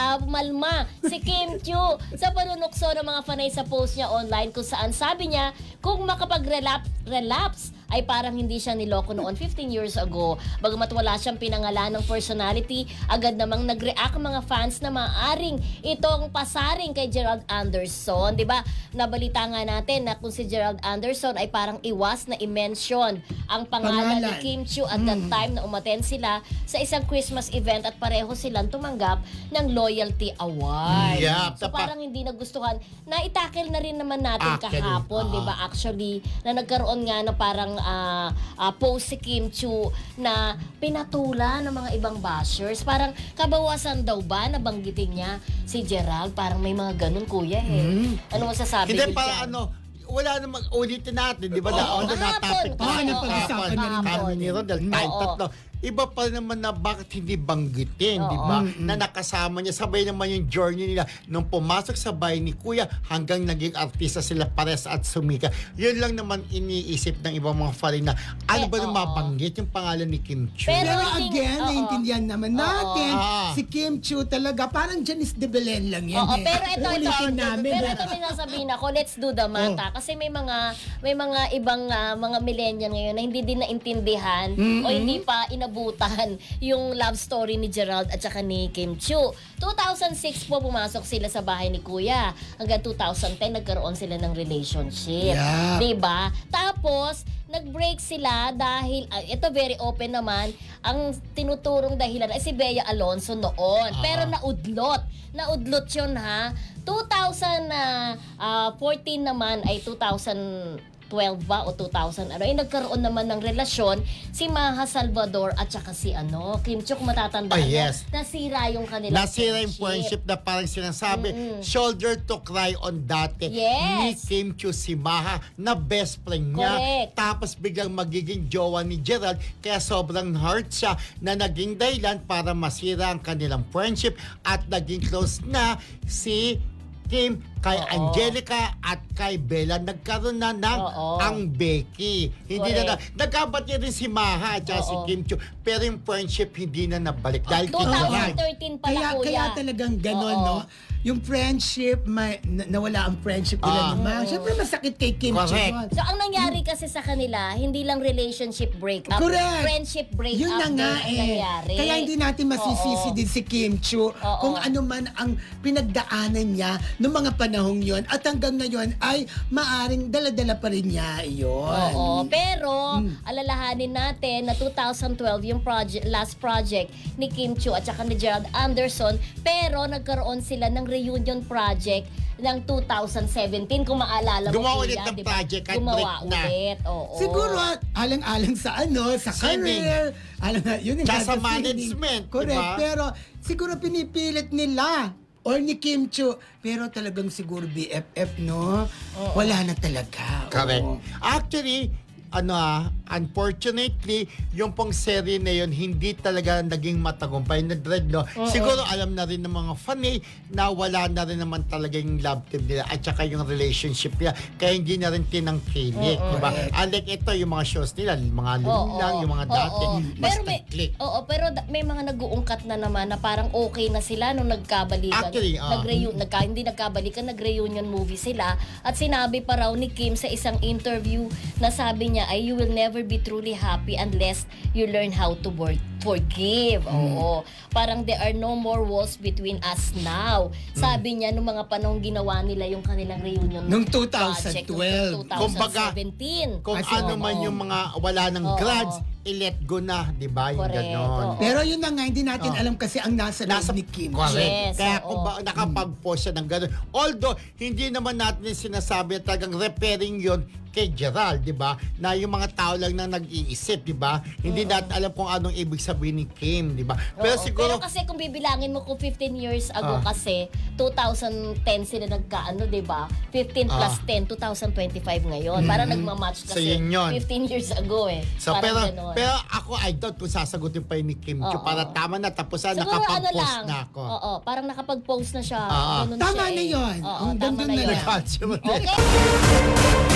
ah, malma si Kim Chiu sa panunukso ng mga fanay sa post niya online kung saan sabi niya kung makapag-relapse relapse ay parang hindi siya niloko noon 15 years ago. Bagamat wala siyang pinangalan ng personality, agad namang nag-react ang mga fans na maaring itong pasaring kay Gerald Anderson. 'Di ba? Nabalita nga natin na kung si Gerald Anderson ay parang iwas na i-mention ang pangalan, ni Pangalan. Kim Chiu at that time na umaten sila sa isang Christmas event at pareho silang tumanggap ng Loyalty Award. Yeah, so parang hindi nagustuhan. Na itakil na rin naman natin Actually, kahapon, oo. 'di ba? Actually, na nagkaroon nga na parang ah, ah, post si Kim Chiu na pinatula ng mga ibang bashers. Parang kabawasan daw ba na banggitin niya si Gerald? Parang may mga ganun, kuya eh. Ano masasabi Hindi pa ano, wala namang ulitin natin, di ba? Oh, na kahapon. topic natin napag-usapan na rin Kami ni Rodel, tayong Oo. tatlo. Iba pa naman na bakit hindi banggitin, di ba? Na nakasama niya, sabay naman yung journey nila. Nung pumasok sa bahay ni Kuya, hanggang naging artista sila pares at sumika. Yun lang naman iniisip ng ibang mga fan na, ano Eh, ba nang oo. mabanggit yung pangalan ni Kim Chiu? Pero Pero hindi- again, oo. naiintindihan naman natin, Oo. si Kim Chiu talaga, parang Janice de Belen lang yan. Oo, eh. pero ito, ito, Uulitin namin. pero eh. ito may sasabihin ako, let's do the math ah. Kasi may mga, may mga ibang ah, mga millennial ngayon na hindi din naintindihan o hindi pa inabutan yung love story ni Gerald at saka ni Kim Chiu. 2006 po pumasok sila sa bahay ni Kuya. Hanggang 2010 nagkaroon sila ng relationship. Yeah. 'Di ba? Tapos nag-break sila dahil ah, ito very open naman ang tinuturong dahilan ay si Bea Alonso noon. Pero naudlot. Naudlot 'yun ha. 2014 naman ay 2012 ba o 2000 ano ay nagkaroon naman ng relasyon si Maha Salvador at saka si ano Kim Chiu kung matatandaan Ah, mo, yes. nasira yung kanilang Nasira yung friendship na parang sinasabi, shoulder to cry on dati Yes. ni Kim Chiu si Maha na best friend niya. Correct. Tapos biglang magiging jowa ni Gerald kaya sobrang hurt siya na naging dahilan para masira ang kanilang friendship at naging close na si Kim kay Oo. Angelica at kay Bella nagkaroon na ng Oo. ang Becky. Hindi na, na nagkabati rin si Maha at saka si Oo. Kim Chiu pero yung friendship hindi na nabalik dahil Gerald. 2013 pala kaya, kuya. kaya talagang ganon, Oo. no? Yung friendship, may, na, nawala ang friendship nila Ah. ni Mang. Siyempre masakit kay Kim Chiu. Correct. yun. So, ang nangyari kasi sa kanila, hindi lang relationship breakup, Correct. friendship breakup Yun na nga ang eh. nangyari. Kaya hindi natin masisisi Oo. din si Kim Chiu Oo. kung ano man ang pinagdaanan niya noong mga panahong yon at hanggang ngayon ay maaring dala-dala pa rin niya yun. Oo, pero Hmm. alalahanin natin na 2012 yung project, last project ni Kim Chiu at saka ni Gerald Anderson, pero nagkaroon sila ng reunion project ng 2017 kung maalala mo Gumawa kuya, ulit ng project at Gumawa break na. ulit, oo. Siguro alang-alang sa ano, sa Singing. career, alam na, yun yung Tsaka sa management, Correct, diba? pero siguro pinipilit nila or ni Kim Chiu, pero talagang siguro BFF, no? Wala na talaga. Correct. Oo. Actually, ano ah, unfortunately, yung pong serye na yun, hindi talaga naging matagumpay na dread, no? Siguro alam na rin ng mga fan eh, na wala na rin naman talaga yung love team nila at saka yung relationship nila. Kaya hindi na rin tinangkilik, di ba? Unlike ito, yung mga shows nila, yung mga lang, yung mga dati, Oo. mas Pero may, click. oo, pero da- may mga nag-uungkat na naman na parang okay na sila nung nagkabalikan. Actually, ah. Nagreun- nagka, hindi nagkabalikan, nag-reunion movie sila. At sinabi pa raw ni Kim sa isang interview na sabi niya ay you will never be truly happy unless you learn how to wor- forgive. Hmm. Oo. Parang there are no more walls between us now. Sabi niya nung mga panahong ginawa nila yung kanilang reunion Nung project, 2012. nung Kumbaga, 2017. Kung Kasi- ano man Oo. yung mga wala ng Oo. grudge, i-let go na, di ba? Yung Correct, ganon. oo. Pero yun na nga, hindi natin Oh. alam kasi ang nasa, Nasa loob ni Kim. Correct. Yes, Kaya oo. kung ba, nakapag-post siya ng gano'n. Although, hindi naman natin sinasabi na talagang repairing yon kay Gerald, di ba? Na yung mga tao lang na nag-iisip, di ba? Hindi natin alam kung anong ibig sabihin ni Kim, di ba? Pero Oo, siguro, Pero kasi kung bibilangin mo kung 15 years ago Ah. kasi 2010 sila nagkaano, 'di ba? 15 plus Ah. 10 2025 ngayon. Para nagma-match So, kasi yun yun. 15 years ago eh. so, Parang pero, ganon. Pero ako, I doubt kung sasagutin pa yun ni Kim Chiu Oo. para tama na, tapos na, Siguro ano nakapag-post lang. na ako. Oo, parang nakapag-post na siya. Ah. Ganun Tama siya na eh. yun. Oo, Ang tama ganda na yun. lang. Na. Okay.